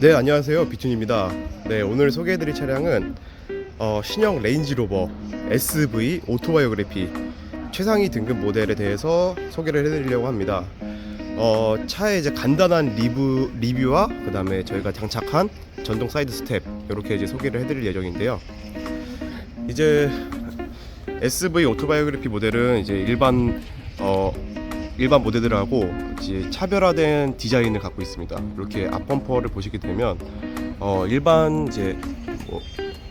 네 안녕하세요. 비툰입니다. 네 오늘 소개해드릴 차량은 어, 신형 레인지로버 SV 오토바이오그래피 최상위 등급 모델에 대해서 소개를 해드리려고 합니다. 어, 차의 이제 간단한 리뷰, 리뷰와 그 다음에 저희가 장착한 전동 사이드 스텝 이렇게 이제 소개를 해드릴 예정인데요. 이제 SV 오토바이오그래피 모델은 이제 일반 어, 일반 모델들하고 이제 차별화된 디자인을 갖고 있습니다. 이렇게 앞 범퍼를 보시게 되면 어, 일반 이제 뭐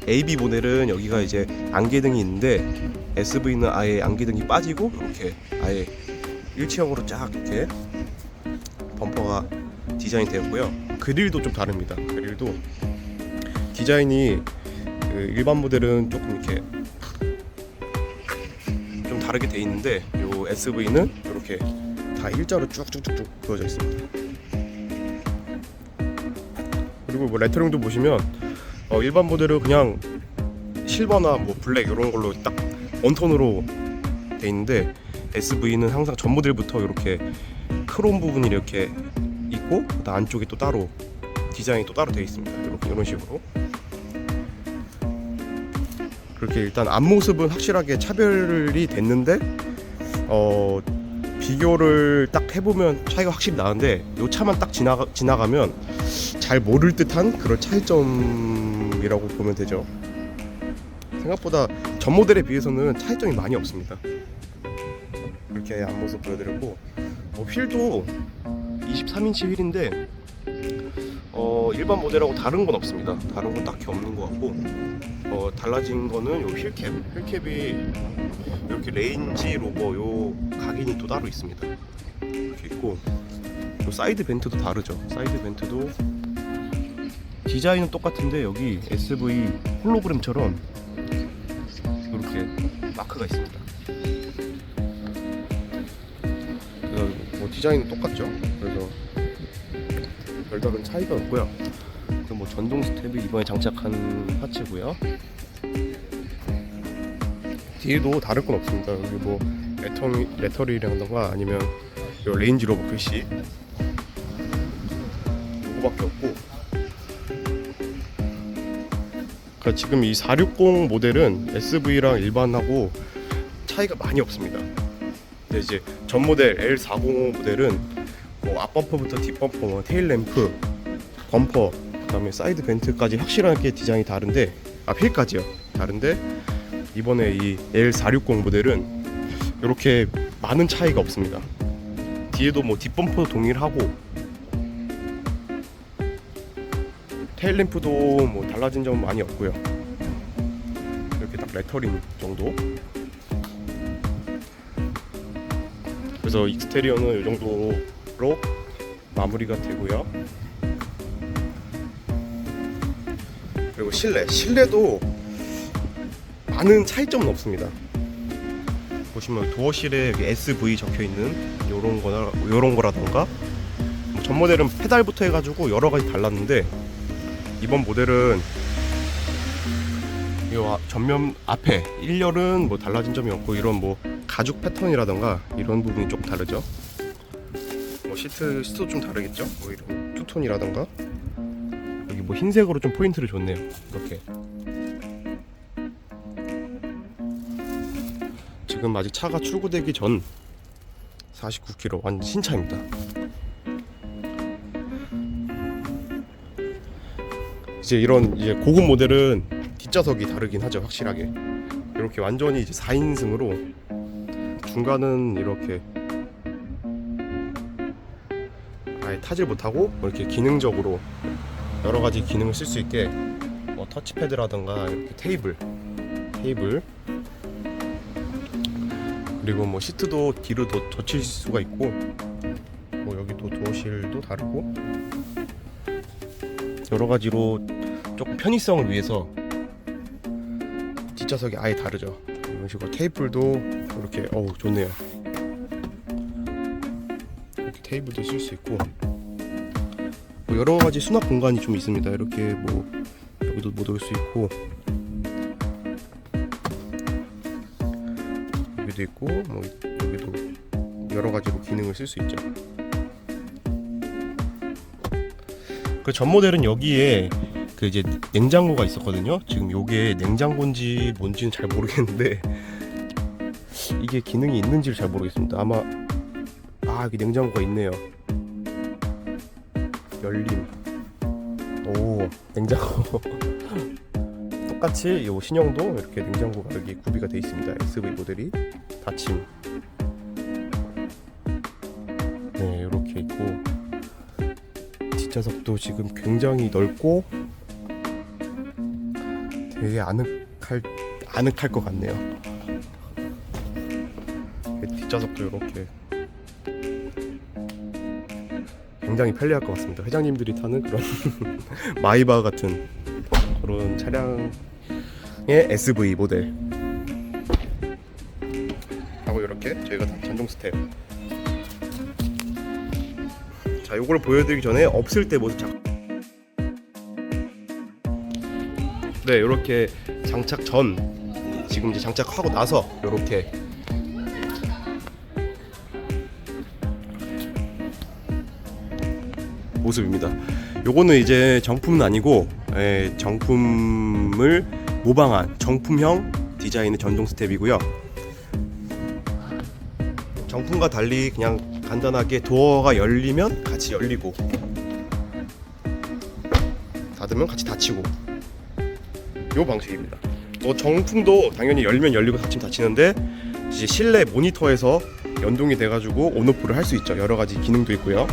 AB 모델은 여기가 이제 안개등이 있는데 SV는 아예 안개등이 빠지고 이렇게 아예 일체형으로 쫙 이렇게 범퍼가 디자인 되었고요. 그릴도 좀 다릅니다. 그릴도 디자인이 그 일반 모델은 조금 이렇게 좀 다르게 돼 있는데 요 SV는 이렇게 다 일자로 쭉쭉쭉쭉 그어져 있습니다. 그리고 뭐 레터링도 보시면 어, 일반 모델은 그냥 실버나 뭐 블랙 이런 걸로 딱 원톤으로 돼 있는데 SV는 항상 전 모델부터 이렇게 크롬 부분이 이렇게 있고 그다음 안쪽에 또 따로 디자인이 또 따로 되어 있습니다. 이렇게 이런 식으로 그렇게 일단 앞모습은 확실하게 차별이 됐는데 어 비교를 딱 해보면 차이가 확실히 나는데 요 차만 딱 지나가, 지나가면 잘 모를 듯한 그런 차이점이라고 보면 되죠. 생각보다 전 모델에 비해서는 차이점이 많이 없습니다. 이렇게 앞모습 보여드렸고 어, 휠도 23인치 휠인데 어, 일반 모델하고 다른 건 없습니다. 다른 건 딱히 없는 것 같고 어, 달라진 거는 요 휠캡 휠캡이 이렇게 레인지 로버 요 각인이 또 따로 있습니다. 이렇게 있고 요 사이드 벤트도 다르죠. 사이드 벤트도 디자인은 똑같은데 여기 SV 홀로그램처럼 이렇게 마크가 있습니다. 그래서 뭐 디자인은 똑같죠. 그래서 별다른 차이가 없고요 그뭐 전동 스텝이 이번에 장착한 파츠고요 뒤에도 다를 건 없습니다. 여기 뭐 레터, 레터리라던가 아니면 요 레인지 로버 글씨 요거밖에 없고 그러니까 지금 이 460 모델은 SV랑 일반하고 차이가 많이 없습니다. 근데 이제 전 모델 L405 모델은 뭐 앞범퍼부터 뒷범퍼, 뭐 테일 램프, 범퍼, 그다음에 사이드 벤트까지 확실하게 디자인이 다른데 아 휠까지요. 다른데 이번에 이 L460 모델은 이렇게 많은 차이가 없습니다. 뒤에도 뭐 뒷범퍼도 동일하고 테일 램프도 뭐 달라진 점은 많이 없고요. 이렇게 딱 레터링 정도. 그래서 익스테리어는 이 정도 로 마무리가 되고요. 그리고 실내, 실내도 많은 차이점은 없습니다. 보시면 도어실에 SV 적혀 있는 요런 거나 요런 거라던가 뭐전 모델은 페달부터 해가지고 여러 가지 달랐는데 이번 모델은 이 전면 앞에 1열은 뭐 달라진 점이 없고 이런 뭐 가죽 패턴이라던가 이런 부분이 좀 다르죠. 뭐 시트 시트도 좀 다르겠죠. 뭐 이런 투톤이라던가 여기 뭐 흰색으로 좀 포인트를 줬네요. 이렇게 지금 아직 차가 출고되기 전 49km 완전 신차입니다. 이제 이런 이제 고급 모델은 뒷좌석이 다르긴 하죠, 확실하게. 이렇게 완전히 이제 4인승으로 중간은 이렇게 아예 타질 못하고 뭐 이렇게 기능적으로 여러 가지 기능을 쓸 수 있게 뭐 터치패드라던가 이렇게 테이블, 테이블. 그리고 뭐 시트도 뒤로 더 젖힐 수가 있고 뭐 여기도 도어실도 다르고 여러 가지로 조금 편의성을 위해서 뒷좌석이 아예 다르죠. 이런 식으로 테이블도 이렇게 어우 좋네요 테이블도 쓸 수 있고 뭐 여러 가지 수납 공간이 좀 있습니다 이렇게 뭐 여기도 못올수 있고 여기도 있고 뭐 여기도 여러 가지로 기능을 쓸 수 있죠. 그 전 모델은 여기에 그 이제 냉장고가 있었거든요. 지금 요게 냉장고인지 뭔지는 잘 모르겠는데 이게 기능이 있는지를 잘 모르겠습니다. 아마 아 여기 냉장고가 있네요. 열림. 오 냉장고. 똑같이 요 신형도 이렇게 냉장고가 여기 구비가 되어 있습니다. SV 모델이 닫힘. 네 이렇게 있고 뒷좌석도 지금 굉장히 넓고 되게 아늑할 아늑할 것 같네요. 뒷좌석도 이렇게 굉장히 편리할 것 같습니다. 회장님들이 타는 그런 마이바 같은 그런 차량의 SV 모델. 하고 이렇게 저희가 다 전동 스텝. 자, 요걸 보여드리기 전에 없을 때 모습 잠. 네, 이렇게 장착 전 지금 이제 장착하고 나서 이렇게 모습입니다. 요거는 이제 정품은 아니고 예, 정품을 모방한 정품형 디자인의 전동 스텝이고요. 정품과 달리 그냥 간단하게 도어가 열리면 같이 열리고 닫으면 같이 닫히고 요 방식입니다. 뭐 정품도 당연히 열면 열리고 닫히면 닫히는데 이제 실내 모니터에서 연동이 돼가지고 온오프를 할 수 있죠. 여러 가지 기능도 있고요.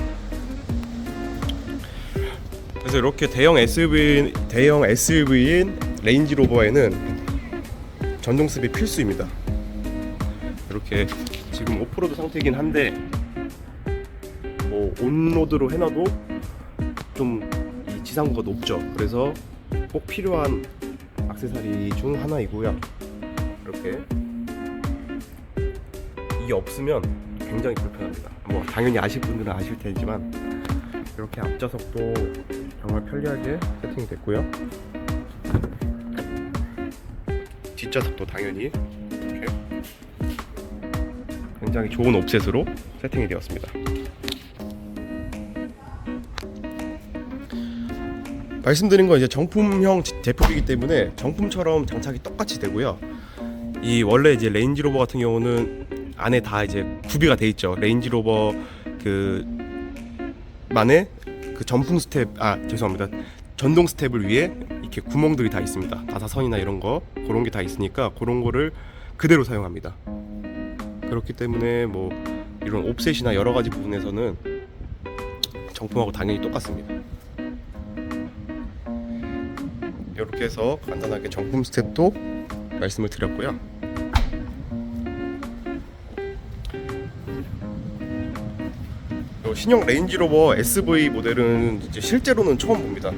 그래서 이렇게 대형 SUV 대형 SUV인 레인지 로버에는 전동 스텝이 필수입니다. 이렇게 지금 오프로드 상태이긴 한데 뭐 온로드로 해놔도 좀이 지상고가 높죠. 그래서 꼭 필요한 액세서리 중 하나이고요. 이렇게 이게 없으면 굉장히 불편합니다. 뭐 당연히 아실 분들은 아실 테지만 이렇게 앞좌석도 정말 편리하게 세팅됐고요. 뒷좌석도 당연히 이렇게 굉장히 좋은 옵셋으로 세팅이 되었습니다. 말씀드린 건 이제 정품형 지- 제품이기 때문에 정품처럼 장착이 똑같이 되고요. 이 원래 이제 레인지로버 같은 경우는 안에 다 이제 구비가 돼 있죠. 레인지로버 그 만의 그 전풍 스텝 아 죄송합니다. 전동 스텝을 위해 이렇게 구멍들이 다 있습니다. 나사선이나 이런 거 그런 게 다 있으니까 그런 거를 그대로 사용합니다. 그렇기 때문에 뭐 이런 옵셋이나 여러 가지 부분에서는 정품하고 당연히 똑같습니다. 이렇게 해서 간단하게 정품 스텝도 말씀을 드렸고요. 신형 레인지로버 SV 모델은 이제 실제로는 처음 봅니다.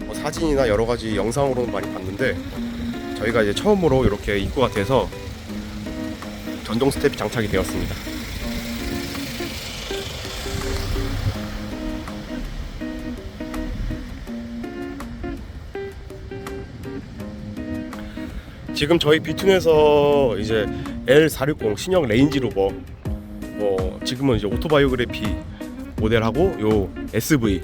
뭐 사진이나 여러 가지 영상으로는 많이 봤는데 저희가 이제 처음으로 이렇게 입고가 돼서 전동 스텝이 장착이 되었습니다. 지금 저희 비툰에서 이제 L460 신형 레인지 로버 뭐 지금은 이제 오토바이오그래피 모델하고 요 SV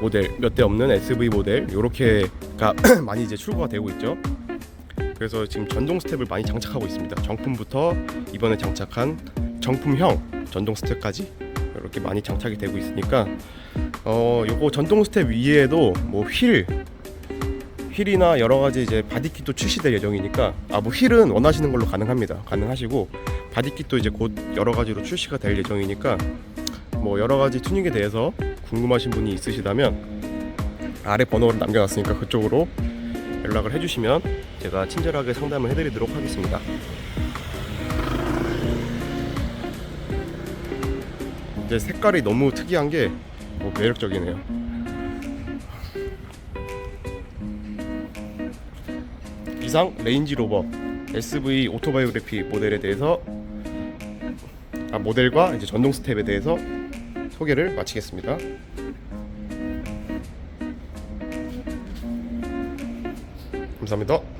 모델 몇 대 없는 SV 모델 요렇게가 많이 이제 출고가 되고 있죠. 그래서 지금 전동 스텝을 많이 장착하고 있습니다. 정품부터 이번에 장착한 정품형 전동 스텝까지 이렇게 많이 장착이 되고 있으니까 어 요거 전동 스텝 위에도 뭐 휠 휠이나 여러 가지 이제 바디킷도 출시될 예정이니까 아 뭐 휠은 원하시는 걸로 가능합니다. 가능하시고 바디킷도 이제 곧 여러 가지로 출시가 될 예정이니까 뭐 여러 가지 튜닝에 대해서 궁금하신 분이 있으시다면 아래 번호를 남겨놨으니까 그쪽으로 연락을 해주시면 제가 친절하게 상담을 해드리도록 하겠습니다. 이제 색깔이 너무 특이한 게 뭐 매력적이네요. 이상 레인지 로버 SV 오토바이오그래피 모델에 대해서 아, 모델과 이제 전동 스텝에 대해서 소개를 마치겠습니다. 감사합니다.